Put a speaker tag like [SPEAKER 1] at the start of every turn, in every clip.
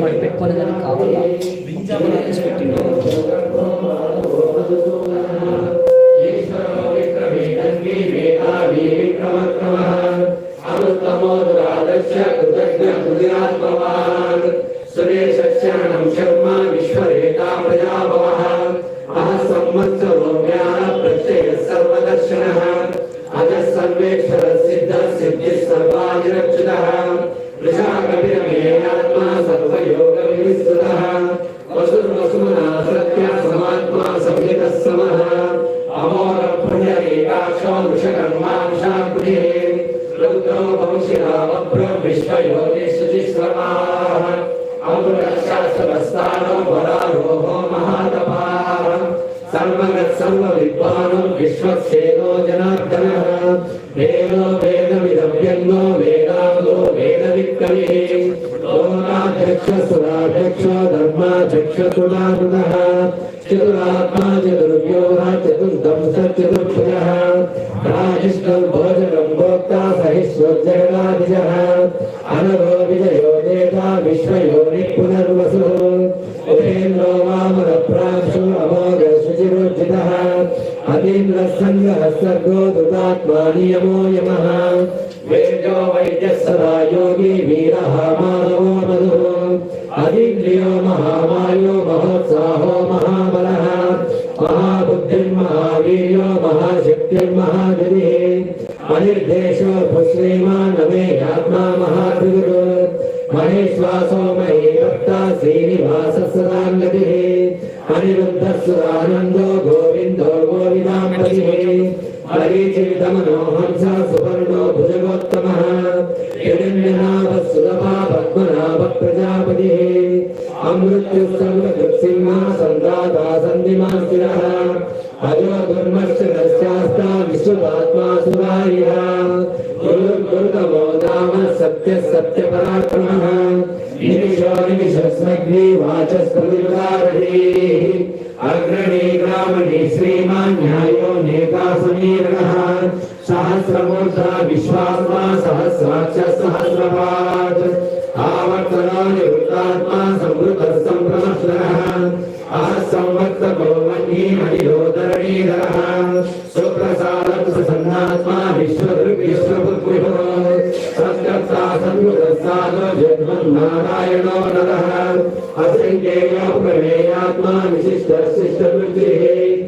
[SPEAKER 1] మరి పెట్టుకొని కానీ కావాలా బింజామని వేసి పెట్టిండు
[SPEAKER 2] సురేశరణం శర్మ విశ్వరేతా ప్రజాభవ అహ సంవత్సరో వంశిరామప్ర విశ్వయోగిశుచిశ్రమాः అమృతశాస్త్రస్థానో వరారోహో మహాతపాः సర్వగత్ సర్వవిద్వానో విశ్వసేనో జనార్దనः వేదో వేదవిదవ్యంగో వేదాంగో వేదవిక్కవిः महामाधवो अदिन्द्रियो महामायो महोत्साहो महाबलः महाबुद्धिर्महावीर्यो महाशक्तिर्महाजनिः अनिर्देशो भुश्रीमान् अमेयात्मा महाभिगुरु महेश्वासो महीभक्ता श्रीनिवासः सदाङ्गतिः अनिरुद्धस्सुरानन्दो गोविन्दो गोविदाम्बतिः हरे चिन्तमनोहंस सुवर्णो भुजगोत्तमः हिरण्यः सुलभा पद्मनाभ प्रजापतिः अमृत्यु सर्वकृत्सिंहा सन्दाता सन्धिमास्तिरः अजो दुर्मश्च नश्चास्ता विश्वदात्मा सुरारिः गुरुर्गुरुतमो नाम सत्य सत्य पराक्रमः निमिषो निमिषस्मग्नि वाचस्पतिर्वारधीः। अग्रणी ग्रामणि श्रीमान् न्यायो नेता समीरणः सहस्रमूर्ध विश्वात्मा सहस्राक्ष सहस्रपाद। आवर्तनानि वृत्तात्मा, संवृतः सम्प्रमर्शनः असंवत्त कौवन्ये मणिरोदरणीधरः सुप्रसादं प्रसन्नात्मा विश्वदृक् विश्वपुत्रिभो सत्कर्ता सन्मृतस्तादो जन्मन्नारायणो नरः असङ्ख्येयोपमेयात्मा विशिष्टशिष्टवृत्तिः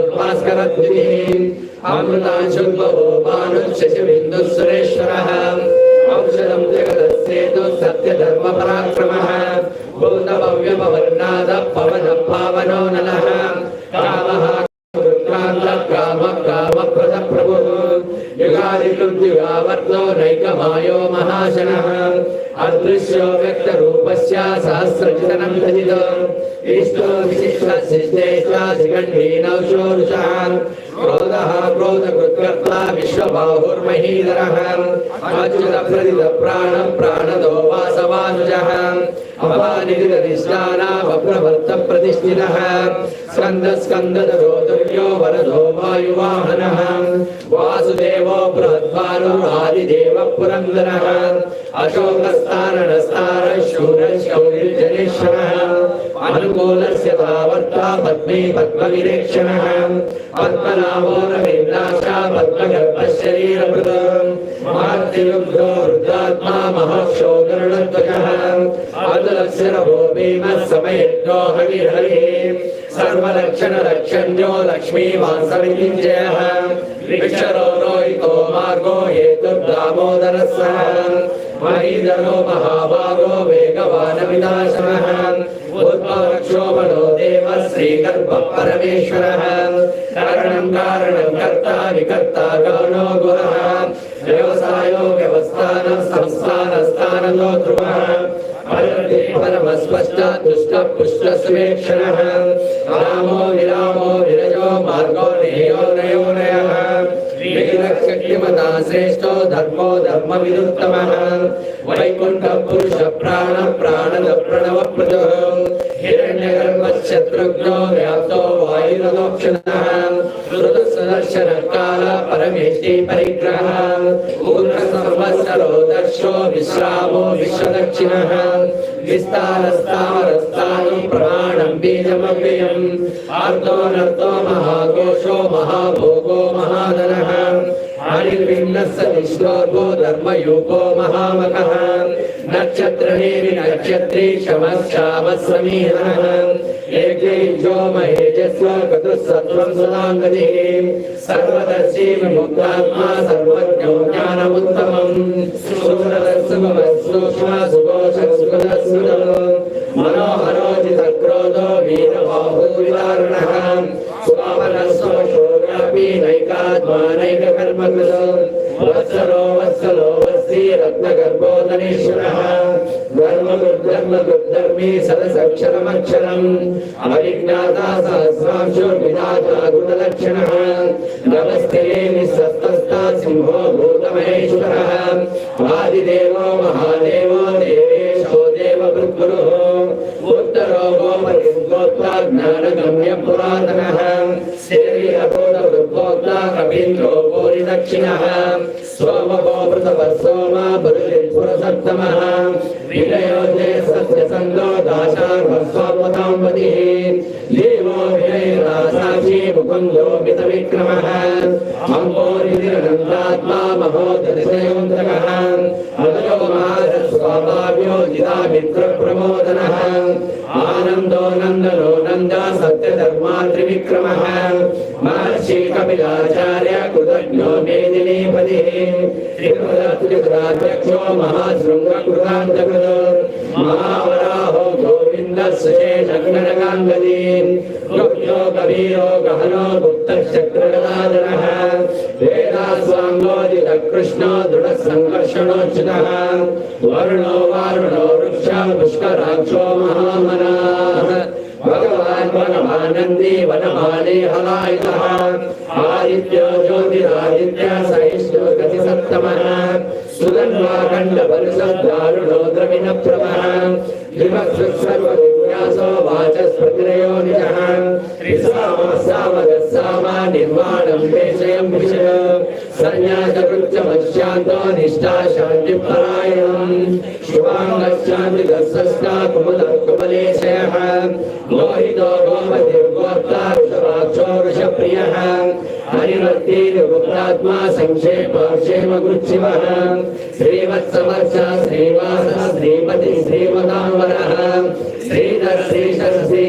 [SPEAKER 2] భాస్కరద్వితీం అమృతాశుభోపానుశశిబిందుసురేశ్వరः ఔషధం జగదస్సేతు సత్యధర్మ పరాక్రమः భూతభవ్యమవర్ణాద పవన పావనో నలः కామः కామ కామప్రద నైకమాయో మహాశనः अदृश्यो व्यक्तरूपस्य सहस्रचितनं भजित इष्टो विशिष्टशिष्टेष्टाधिगण्डीनौषोरुषः क्रोधः क्रोधकृत्कर्ता विश्वबाहुर्महीधरः अच्युतप्रदितप्राणः प्राणदो वासवानुजः अपानिगदिष्टानाभप्रवर्त प्रतिष्ठितः स्कन्दस्कन्दधरो वरधो वायुवाहनः। वासुदेवो बृहद्वानो आदिदेव पुरन्दरः अशोकस्तारणस्तार अनुकूलस्य तावर्ता पद्मे पद्मविरेक्षणः। पद्मनाभो रवीन्द्राक्षा पद्मगर्भशरीरमृतम् महार्तियुग्रो वृद्धात्मा महाक्षो गरुडध्वजः भीमः समयज्ञो हविर्हरिः सर्वलक्षणलक्षण्यो लक्ष्मीवासविञ्जयः वृक्षरो रोहितो मार्गो हेतुर्दामोदरः सः महीधरो महाभागो वेगवानविनाशनः उद्भवक्षोभनो देवः श्रीगर्भः परमेश्वरः कारणं कारणं कर्ता विकर्ता गौनो गुरः व्यवसायो व्यवस्थानः संस्थानस्थानतो ध्रुवः परमस्पष्टात् दुष्टपुष्टस्वेक्षणः रामो विरामो विरजो मार्गो नेयो नयो नयः विलक्षक्यमता श्रेष्ठो धर्मो धर्मविदुत्तमः वैकुण्ठपुरुष प्राण प्राणद प्रणवप्रदः हिरण्यगर्भशत्रुघ्नो व्याप्तो वायुरदोक्षणः ऋतुसदर्शनकाल परमेष्टि परिग्रहः पूर्णसर्वस्वरो दक्षो विश्रामो विश्वदक्षिणः विस्तारस्तावरस्तानु प्रमाणं बीजमव्ययम् आर्तो नर्तो महाघोषो महाभोगो महाधनः हानिर्विन्नस्सनिश्लोको धर्मयोगो महामकः नक्षत्रनेमि नक्षत्रे शमश्चामस्समीहः एकैजो महेजस्व गतुस्सत्त्वं सदाङ्गतिः सर्वदर्शी विमुक्तात्मा सर्वज्ञो ज्ञानमुत्तमम्। सूरदस्सुभमस्सूक्ष्म सुगोषसुगदस्सुदम् मनोहरोचितक्रोधो वीरबाहुविदारुणः। स्वामनस्वशो स्वामनस्वशोगापि नैकात्मानैककर्मकृतो वत्सरो वत्सलो वत्सी रत्नगर्भोदनेश्वरः धर्मगुर्धर्मगुर्धर्मी सदसक्षरमक्षरम् अविज्ञाता सहस्रांशो विधाता गुणलक्षणः। नमस्ते निःसत्तस्ता सिंहो भूतमहेश्वरः। आदिदेवो महादेवो देवेशो देवभृद्गुरुः। उत्तरो गोपतिं गोत्रा ज्ञानगम्य पुरातनः शरीरभूतभृद्भोक्ता कपीन्द्रो गोरिदक्षिणः सोमगोभृतवः सोमा बलिपुरसत्तमः विनयोदे सत्यसङ्गो दाशार्भस्वामताम्पतिः देवो विनयरासाक्षी मुकुन्दो मितविक्रमः अम्बोरिदिरनन्दात्मा महोदतिशयोन्तकः सत्यधर्मात्रिविक्रमः महर्षि कपिलाचार्य कृतज्ञो मेदिनीपतिः त्रिपुरत्रिपुराध्यक्षो महाशृङ्गकृतान्तकृतो महावराहो गोविन्दस्येषग्नरगाङ्गदी गुप्तो कबीरो गहनो गुप्तश्चक्रगदाधरः वेदास्वाङ्गोदितकृष्णो दृढसङ्कर्षणोच्युतः वर्णो वारुणो वृक्ष पुष्कराक्षो महामनाः भगवान् भगवानन्दी वनमाले हलायुतः आदित्यो ज्योतिरादित्य सहिष्णु गतिसत्तमः सुगन्वाखण्डपरिशब्दारुणो द्रविणप्रभः सर्वविन्यासो वाचस्पतिरयो निजः నిర్వాణం పేషయం విషయ సన్యాసవృక్షమశాంతో నిష్టా శాంతిపరాయణం శుభాంగశాంతి దశస్తా కుముద కుమలేశయ మోహితో గోమతి గోప్తా ఋషభాక్షో ఋషప్రియ హరివర్తేన గుప్తాత్మా సంక్షేపాక్షేమగృచ్చివ శ్రీవత్సవర్ష శ్రీవాస శ్రీపతి శ్రీమతాంబర శ్రీధర్ శ్రీశర్ శ్రీ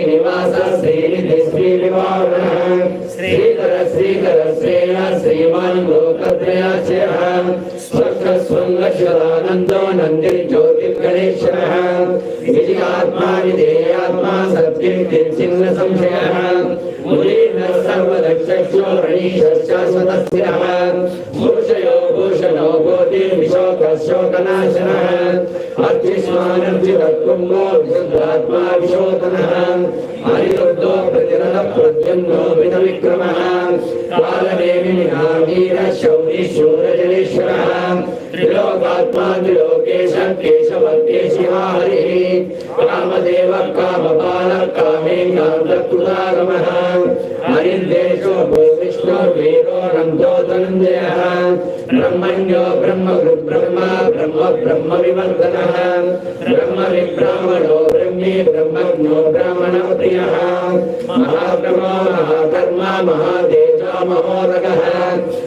[SPEAKER 2] శ్రీధర శ్రీధర శ్రేణ శ్రీమాన్ లోకత్రయాశయ స్వస్థ స్వంగశరానందో నందిని శాశ్వత స్థిర పురుషయో భూతి విశోక శోకనాశన అర్చిస్మానర్చితత్వంలో విశుద్ధాత్మా విశోధన అనిరుద్ధో ప్రతిరణ ప్రద్యుమ్నో విధ విక్రమ కాలదేవి నాగీర శౌరి శూరజలేశ్వర త్రిలోకాత్మా త్రిలోకేశ కేశవ కేశివా హరి కామదేవ కామపాల కామేంద్రకృతారమ भो वीरो नन्दो धनञ्जयः ब्रह्मण्यो ब्रह्म ब्रह्म ब्रह्म विवर्धनः ब्रह्म विब्राह्मणो ब्रह्मी ब्रह्मज्ञो ब्राह्मणप्रियः। महाब्रह्म महाकर्मा महादेजा महोदगः।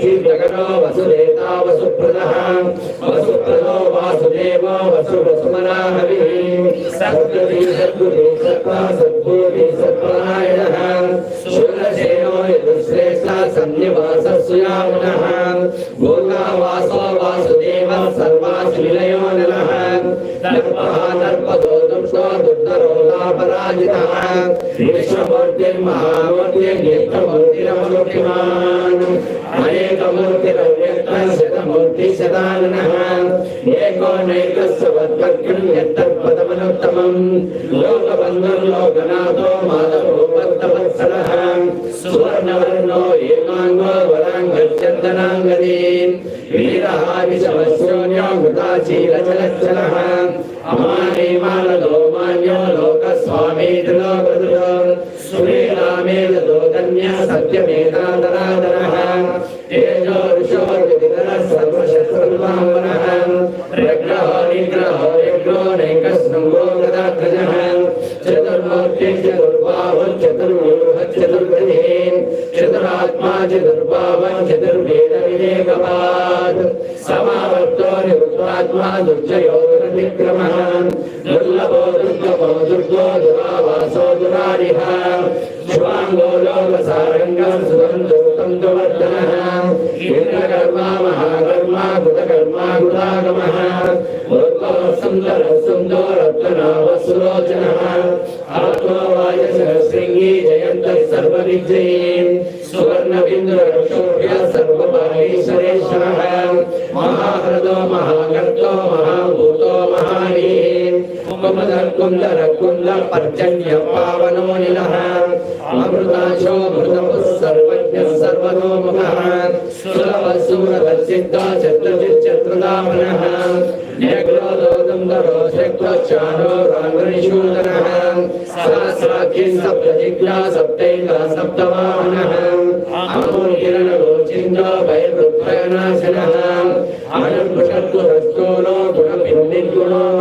[SPEAKER 2] मनोजवस्थितकरो वसुदेता वसुप्रदः वसुप्रदो वासुदेवो वसु वसुमनाहविः सद्गति सद्गुति सत्त्वा सद्भूति सत्परायणः शूलसेनो यदुश्रेष्ठा सन्निवासः सुयामनः भूता वासो वासुदेवः सर्वासु निलयो नलः दर्पः दर्पदो दुष्टो दुर्धरोलापराजितः विश्वमूर्तिर्महामूर्तिर्नित्यमूर्तिरमूर्तिमान् अनेकमूर्तिरव्यक्तः शतमूर्तिशताननः एको नैकस्य वद्भक्तिं यत्तत्पदमनुत्तमम् लोकबन्धुर्लोकनाथो माधवो भक्तवत्सलः सुवर्णवर्णो एकाङ्गो वराङ्गचन्दनाङ्गदीन् वीरः विषमशून्यो मृताचीलचलच्चलः अमाने मानदो मान्यो लोकस्वामी त्रिलोकदृतो सुवीरामेदो धन्यः सत्यमेतादरादरः तेजो ऋषो विदितरः सर्वशत्रुर्वामनः प्रग्रहो निग्रहो यज्ञो नैकस्नृङ्गो गदाध्वजः चतुर्मूर्तिः चतुर्बाहुः चतुर्व्यूहः चतुर्गतिः चतुरात्मा चतुर्भावः चतुर्वेदविवेकवात् समावर्तो निरुद्धात्मा दुर्जयो दुर्विक्रमः दुर्लभो दुर्गमो दुर्गो दुरावासो दुरारिः शिवाङ्गो लोकसारङ्गं सुगन्धोकं दुवर्धनः इन्द्रकर्मा महाकर्मा कृतकर्मा गुदागमः సుందర సుందోరత్నావ సులోచన ఆత్మవాయ సహస్రింగి జయంత సర్వవిజయే సువర్ణ బిందు రక్షోభ్య సర్వపాలీశ్వరేశ్వర మహాహృదో మహాగర్తో మహాభూతో మహానీ కుందర కుంద పర్జన్య పావనో నిల అమృతాశో మృతపు సర్వజ్ఞ సిద్ధ చతుర్చిత్రుదామన न्यग्रोधो दुन्दरो शक्तोच्चारो राङ्गनिषूदनः सहस्राख्यं सप्तजिज्ञा सप्तैका सप्तवाहनः अमोकिरणरोचिन्दो वैरुद्भयनाशनः अनुपुषत्पुरस्थूलो गुणपिन्निर्गुणो महान्